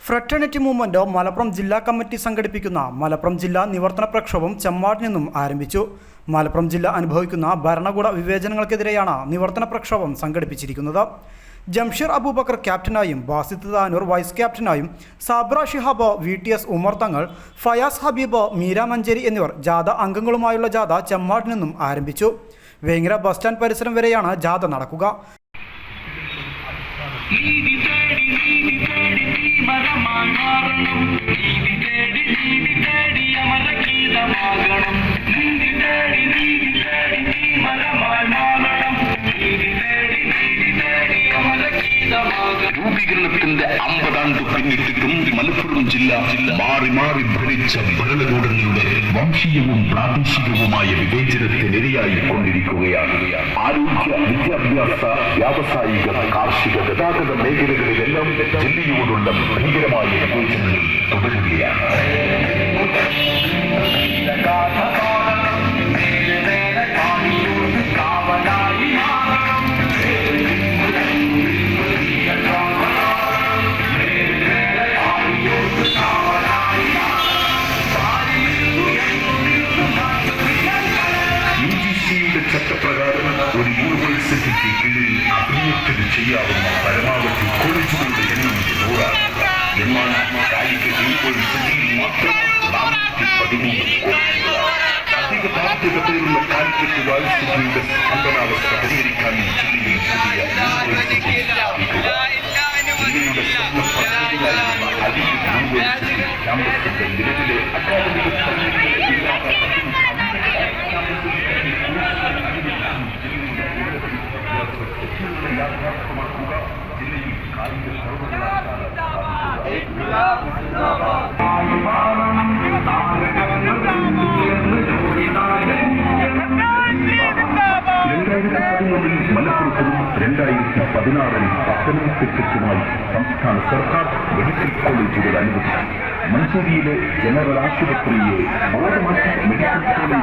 Fraternity movement Malappuram ജില്ലാ committee സംഘടിപ്പിക്കുന്ന മലപ്പുറം ജില്ലാ നിവർത്തന പ്രക്ഷോഭം ചെമ്മാട് നിന്നും ആരംഭിച്ചു. മലപ്പുറം ജില്ല അനുഭവിക്കുന്ന ഭരണകൂട വിവേചനങ്ങൾക്കെതിരെയാണ് നിവർത്തന പ്രക്ഷോഭം സംഘടിപ്പിച്ചിരിക്കുന്നത്. ജംഷീർ അബൂബക്കർ ക്യാപ്റ്റനായും Basid Tanur vice ക്യാപ്റ്റനായും Sabra Shihab V T S Umar Thangal Fayas Habeeb Meera Manjeri എന്നിവർ ജാഥ അംഗങ്ങളുമായുള്ള ജാഥ ചെമ്മാട് നിന്നും ആരംഭിച്ചു. വേങ്ങര ബസ് സ്റ്റാൻഡ് പരിസരം വരെയാണ് ജാഥ നടക്കുക. അമ്പതാണ്ട് പിന്നിട്ടിട്ടും മലപ്പുറം ജില്ല മാറി മാറി ഭരിച്ച ഭരണകൂടങ്ങളുടെ വംശീയവും പ്രാദേശികവുമായ വിവേചനത്തിനിരയായി കൊണ്ടിരിക്കുകയാണ് ആരോഗ്യ വിദ്യാഭ്യാസ വ്യാവസായിക കാർഷിക ഗതാഗത മേഖലകളിലെല്ലാം ജില്ലയോടുള്ള ഭീകരമായ വിവേചനങ്ങൾ തുടരുകയാണ്. യൂണിവേഴ്സിറ്റിക്ക് കീഴിൽ അഭിമുഖത്തിന് ചെയ്യാവുന്ന പരമാവധി കോളേജുകളുടെ എണ്ണം നൂറാണ് എന്നാൽ കാലിക്കറ്റ് യൂണിവേഴ്സിറ്റിയിൽ മാത്രം നാനൂറ്റി പതിമൂന്ന് കോളേജുകളാണ് അധിക ബാധ്യതയുള്ള കാലിക്കറ്റ് വാഴ്ചയുടെ സമ്പന്നാവസ്ഥ പരിഹരിക്കാൻ ജില്ലയിൽ പുതിയ രണ്ടായിരത്തി പതിമൂന്നിൽ മലപ്പുറത്തും രണ്ടായിരത്തി പതിനാറിൽ പത്തനംതിട്ടയ്ക്കുമായി സംസ്ഥാന സർക്കാർ മെഡിക്കൽ കോളേജുകൾ അനുവദിച്ചു മഞ്ചേരിയിലെ ജനറൽ ആശുപത്രിയെ ബോധമാറ്റി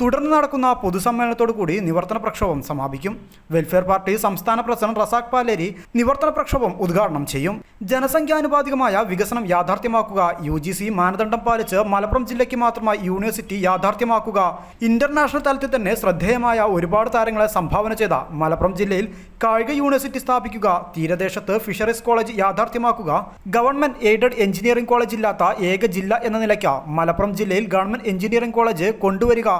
തുടർന്ന് നടക്കുന്ന പൊതുസമ്മേളനത്തോടു കൂടി നിവർത്തന പ്രക്ഷോഭം സമാപിക്കും. വെൽഫെയർ പാർട്ടി സംസ്ഥാന പ്രസിഡന്റ് റസാഖ് പാലേരി നിവർത്തന പ്രക്ഷോഭം ഉദ്ഘാടനം ചെയ്യും. ജനസംഖ്യാനുപാതികമായ വികസനം യാഥാർത്ഥ്യമാക്കുക യു ജി സി മാനദണ്ഡം പാലിച്ച് മലപ്പുറം ജില്ലയ്ക്ക് മാത്രമായി യൂണിവേഴ്സിറ്റി യാഥാർത്ഥ്യമാക്കുക. ഇന്റർനാഷണൽ തലത്തിൽ തന്നെ ശ്രദ്ധേയമായ ഒരുപാട് താരങ്ങളെ സംഭാവന ചെയ്ത മലപ്പുറം ജില്ലയിൽ കായിക യൂണിവേഴ്സിറ്റി സ്ഥാപിക്കുക തീരദേശത്ത് ഫിഷറീസ് കോളേജ് യാഥാർത്ഥ്യമാക്കുക ഗവൺമെന്റ് എയ്ഡഡ് എഞ്ചിനീയറിംഗ് കോളേജ് ഇല്ലാത്ത ഏക ജില്ല എന്ന നിലയ്ക്ക് മലപ്പുറം ജില്ലയിൽ ഗവൺമെന്റ് എഞ്ചിനീയറിംഗ് കോളേജ് കൊണ്ടുവരിക.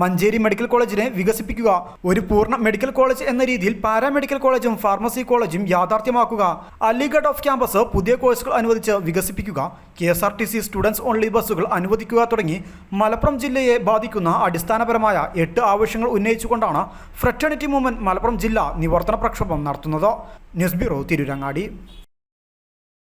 മഞ്ചേരി മെഡിക്കൽ കോളേജിനെ വികസിപ്പിക്കുക. ഒരു പൂർണ മെഡിക്കൽ കോളേജ് എന്ന രീതിയിൽ പാരാമെഡിക്കൽ കോളേജും ഫാർമസി കോളേജും യാഥാർത്ഥ്യമാക്കുക. അലിഗഡ് ഓഫ് ക്യാമ്പസ് പുതിയ കോഴ്സുകൾ അനുവദിച്ച് വികസിപ്പിക്കുക. K S R T C students only ബസ്സുകൾ അനുവദിക്കുക തുടങ്ങി മലപ്പുറം ജില്ലയെ ബാധിക്കുന്ന അടിസ്ഥാനപരമായ എട്ട് ആവശ്യങ്ങൾ ഉന്നയിച്ചുകൊണ്ടാണ് ഫ്രറ്റേണിറ്റി മൂവ്മെന്റ് മലപ്പുറം ജില്ല നിവർത്തന പ്രക്ഷോഭം നടത്തുന്നത്. News bureau Tirurangadi.